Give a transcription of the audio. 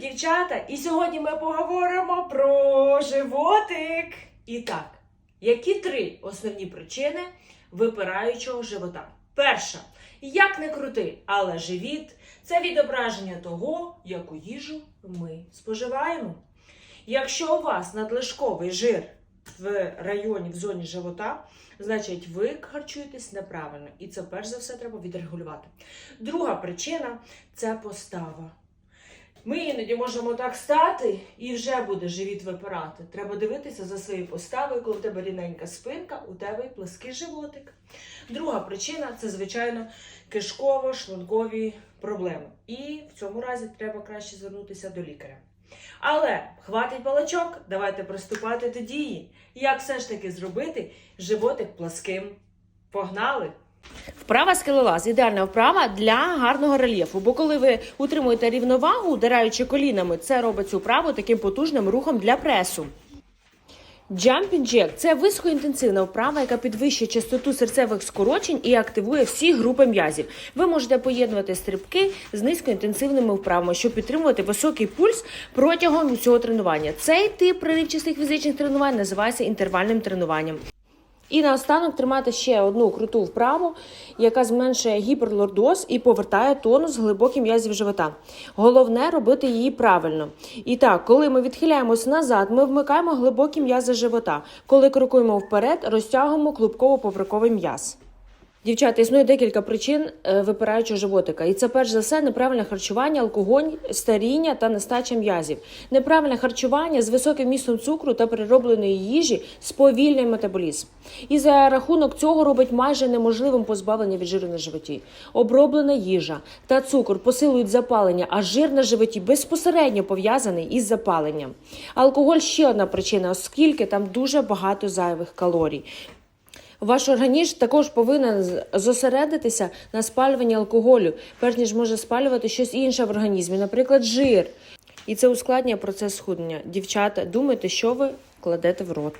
дівчата! І сьогодні ми поговоримо про животик. І так, які три основні причини випираючого живота? Перша, як не крути, але живіт це відображення того, яку їжу ми споживаємо. Якщо у вас надлишковий жир в районі, в зоні живота, значить ви харчуєтесь неправильно. І це перш за все треба відрегулювати. Друга причина це постава. Ми іноді можемо так стати і вже буде живіт випирати. Треба дивитися за своєю поставою, коли в тебе рівненька спинка, у тебе і плаский животик. Друга причина це, звичайно, кишково-шлункові проблеми. І в цьому разі треба краще звернутися до лікаря. Але хватить балачок, давайте приступати до дії. Як все ж таки зробити животик пласким? Погнали! Вправа скелелаз ідеальна вправа для гарного рельєфу. Бо коли ви утримуєте рівновагу, удираючи колінами, це робить цю вправу таким потужним рухом для пресу. Jumping Jack – це високоінтенсивна вправа, яка підвищує частоту серцевих скорочень і активує всі групи м'язів. Ви можете поєднувати стрибки з низькоінтенсивними вправами, щоб підтримувати високий пульс протягом усього тренування. Цей тип приривчастих фізичних тренувань називається інтервальним тренуванням. І наостанок тримати ще одну круту вправу, яка зменшує гіперлордоз і повертає тонус глибоких м'язів живота. Головне робити її правильно. І так, коли ми відхиляємось назад, ми вмикаємо глибокі м'язи живота. Коли крокуємо вперед, розтягуємо клубково-повриковий м'яз. Дівчата, існує декілька причин е, випираючого животика. І це перш за все неправильне харчування, алкоголь, старіння та нестача м'язів. Неправильне харчування з високим містом цукру та переробленої їжі сповільнює метаболізм. І за рахунок цього робить майже неможливим позбавлення від жиру на животі. Оброблена їжа та цукор посилують запалення, а жир на животі безпосередньо пов'язаний із запаленням. Алкоголь ще одна причина, оскільки там дуже багато зайвих калорій. Ваш організм також повинен зосередитися на спалюванні алкоголю, перш ніж може спалювати щось інше в організмі, наприклад, жир. І це ускладнює процес схуднення. Дівчата, думайте, що ви кладете в рот.